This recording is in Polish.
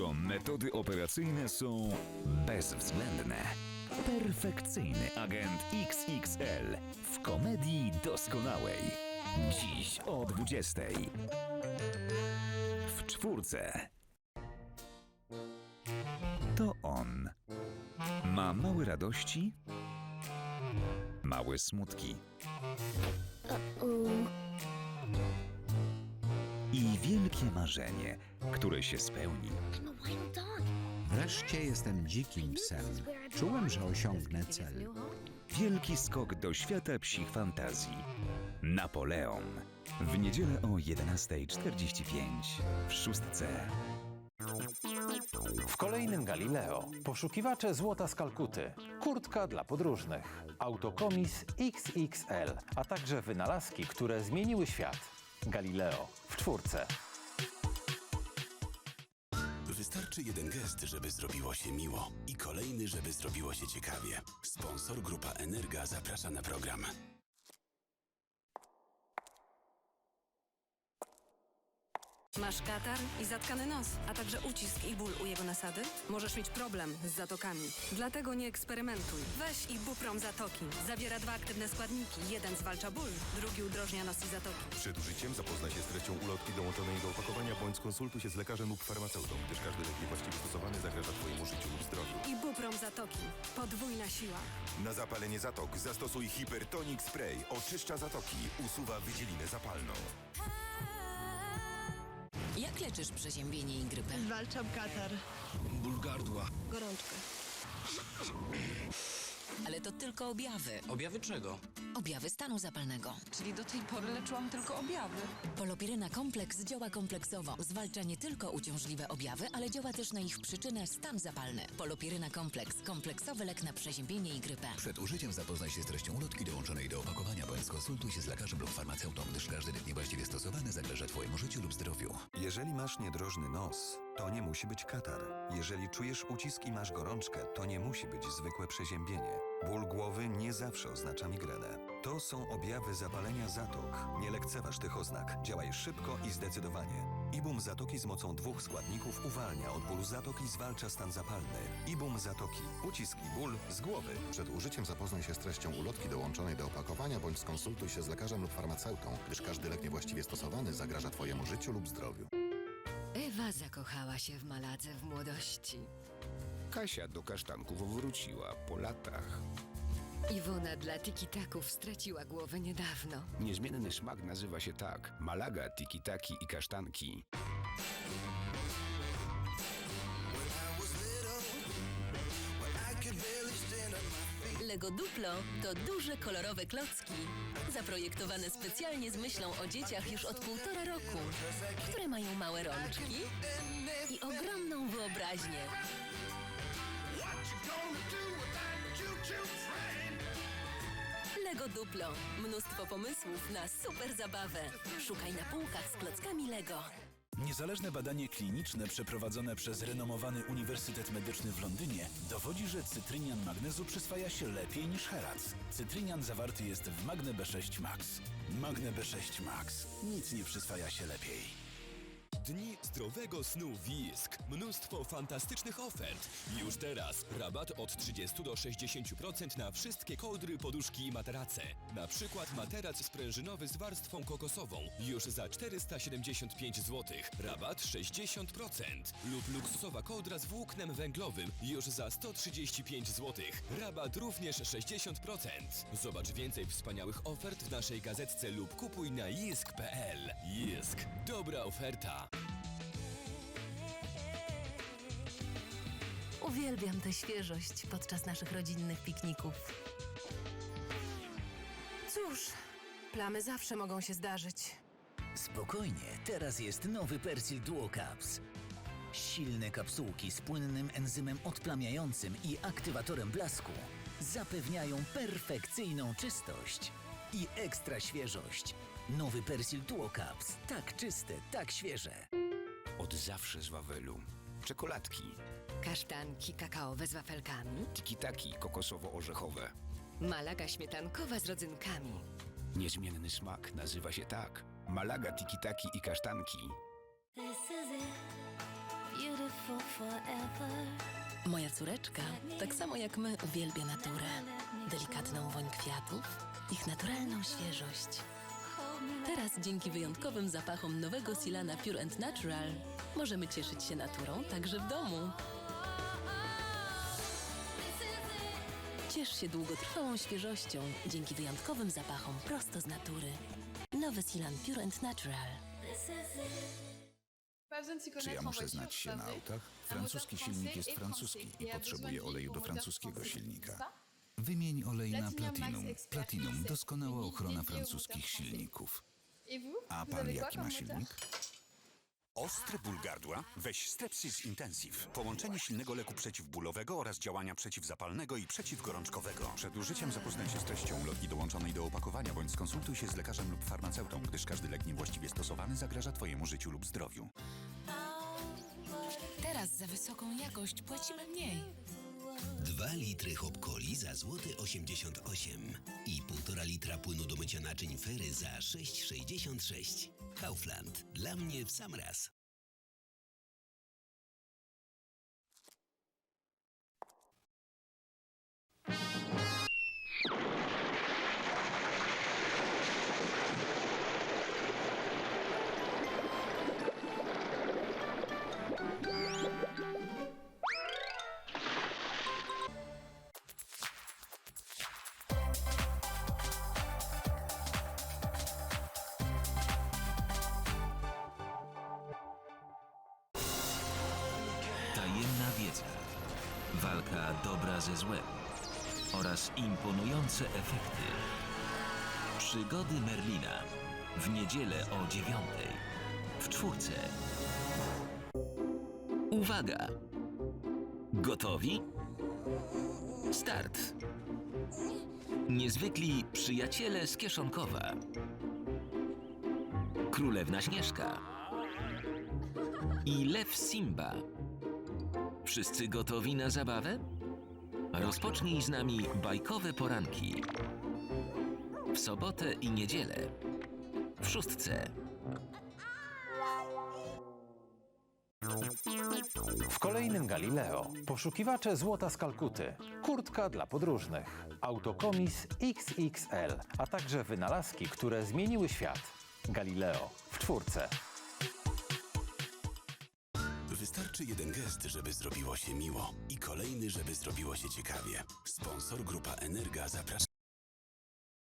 Jego metody operacyjne są bezwzględne. Perfekcyjny agent XXL w komedii doskonałej. Dziś o 20. W czwórce. To on. Ma małe radości, małe smutki. I wielkie marzenie, które się spełni. Wreszcie jestem dzikim psem. Czułem, że osiągnę cel. Wielki skok do świata psich fantazji. Napoleon. W niedzielę o 11.45 w szóstce. W kolejnym Galileo poszukiwacze złota z Kalkuty, kurtka dla podróżnych, autokomis XXL, a także wynalazki, które zmieniły świat. Galileo w czwórce. Wystarczy jeden gest, żeby zrobiło się miło i kolejny, żeby zrobiło się ciekawie. Sponsor Grupa Energa zaprasza na program. Masz katar i zatkany nos, a także ucisk i ból u jego nasady? Możesz mieć problem z zatokami. Dlatego nie eksperymentuj. Weź Ibuprom Zatoki. Zawiera dwa aktywne składniki. Jeden zwalcza ból, drugi udrożnia nos i zatoki. Przed użyciem zapoznaj się z treścią ulotki dołączonej do opakowania bądź skonsultuj się z lekarzem lub farmaceutą, gdyż każdy lek niewłaściwie stosowany zagraża Twojemu życiu lub zdrowiu. Ibuprom Zatoki. Podwójna siła. Na zapalenie zatok zastosuj Hypertonic Spray. Oczyszcza zatoki, usuwa wydzielinę zapalną. Jak leczysz przeziębienie i grypę? Zwalczam katar. Gorączka. Ale to tylko objawy. Objawy czego? Objawy stanu zapalnego. Czyli do tej pory leczyłam tylko objawy. Polopiryna kompleks działa kompleksowo. Zwalcza nie tylko uciążliwe objawy, ale działa też na ich przyczynę stan zapalny. Polopiryna kompleks. Kompleksowy lek na przeziębienie i grypę. Przed użyciem zapoznaj się z treścią ulotki dołączonej do opakowania bądź skonsultuj się z lekarzem lub farmaceutą, gdyż każdy lek niewłaściwie stosowany zagraża Twojemu życiu lub zdrowiu. Jeżeli masz niedrożny nos, to nie musi być katar. Jeżeli czujesz ucisk i masz gorączkę, to nie musi być zwykłe przeziębienie. Ból głowy nie zawsze oznacza migrenę. To są objawy zapalenia zatok. Nie lekceważ tych oznak. Działaj szybko i zdecydowanie. Ibum Zatoki z mocą dwóch składników uwalnia od bólu zatok i zwalcza stan zapalny. Ibum Zatoki. Ucisk i ból z głowy. Przed użyciem zapoznaj się z treścią ulotki dołączonej do opakowania bądź skonsultuj się z lekarzem lub farmaceutą, gdyż każdy lek niewłaściwie stosowany zagraża Twojemu życiu lub zdrowiu. Ewa zakochała się w maladze w młodości. Kasia do kasztanków wróciła po latach. Iwona dla tiki-taków straciła głowę niedawno. Niezmienny smak nazywa się tak. Malaga, tiki-taki i kasztanki. Lego Duplo to duże, kolorowe klocki. Zaprojektowane specjalnie z myślą o dzieciach już od półtora roku, które mają małe rączki i ogromną wyobraźnię. Lego Duplo. Mnóstwo pomysłów na super zabawę. Szukaj na półkach z klockami Lego. Niezależne badanie kliniczne przeprowadzone przez renomowany Uniwersytet Medyczny w Londynie dowodzi, że cytrynian magnezu przyswaja się lepiej niż herac. Cytrynian zawarty jest w Magne B6 Max. Magne B6 Max. Nic nie przyswaja się lepiej. Dni zdrowego snu Wisk. Mnóstwo fantastycznych ofert. Już teraz rabat od 30 do 60% na wszystkie kołdry, poduszki i materace. Na przykład materac sprężynowy z warstwą kokosową już za 475 zł. Rabat 60%. Lub luksusowa kołdra z włóknem węglowym już za 135 zł. Rabat również 60%. Zobacz więcej wspaniałych ofert w naszej gazetce lub kupuj na jisk.pl. Dobra oferta. Uwielbiam tę świeżość podczas naszych rodzinnych pikników. Cóż, plamy zawsze mogą się zdarzyć. Spokojnie, teraz jest nowy Persil Duo Caps. Silne kapsułki z płynnym enzymem odplamiającym i aktywatorem blasku zapewniają perfekcyjną czystość i ekstra świeżość. Nowy Persil Duo Caps. Tak czyste, tak świeże. Od zawsze z Wawelu. Czekoladki, Kasztanki kakaowe z wafelkami, tiki-taki kokosowo-orzechowe. malaga śmietankowa z rodzynkami. Niezmienny smak nazywa się tak. Malaga, tiki-taki i kasztanki. This is it. Beautiful Moja córeczka, tak samo jak my, uwielbia naturę. Delikatną woń kwiatów, ich naturalną świeżość. Teraz dzięki wyjątkowym zapachom nowego Silana Pure and Natural możemy cieszyć się naturą także w domu. Ciesz się długotrwałą świeżością dzięki wyjątkowym zapachom prosto z natury. Nowy Silan Pure and Natural. Czy ja muszę znać się na autach? Francuski silnik jest francuski i potrzebuje oleju do francuskiego silnika. Wymień olej na Platinum. Platinum doskonała ochrona francuskich silników. A pan jaki ma silnik? Ostry ból gardła? Weź Strepsys Intensive. Połączenie silnego leku przeciwbólowego oraz działania przeciwzapalnego i przeciwgorączkowego. Przed użyciem zapoznaj się z treścią ulotki dołączonej do opakowania bądź skonsultuj się z lekarzem lub farmaceutą, gdyż każdy lek niewłaściwie stosowany zagraża Twojemu życiu lub zdrowiu. Teraz za wysoką jakość płacimy mniej. 2 litry hopkoli za złoty 88 i 1,5 litra płynu do mycia naczyń Fery za 6,66. Kaufland. Dla mnie w sam raz. Tajemna wiedza, walka dobra ze złem oraz imponujące efekty. Przygody Merlina w niedzielę o dziewiątej w czwórce. Uwaga! Gotowi? Start! Niezwykli przyjaciele z Kieszonkowa. Królewna Śnieżka i Lew Simba. Wszyscy gotowi na zabawę? Rozpocznij z nami bajkowe poranki. W sobotę i niedzielę. W szóstce. W kolejnym Galileo poszukiwacze złota z Kalkuty, kurtka dla podróżnych, autokomis XXL, a także wynalazki, które zmieniły świat. Galileo w czwórce. Wystarczy jeden gest, żeby zrobiło się miło i kolejny, żeby zrobiło się ciekawie. Sponsor Grupa Energa zaprasza.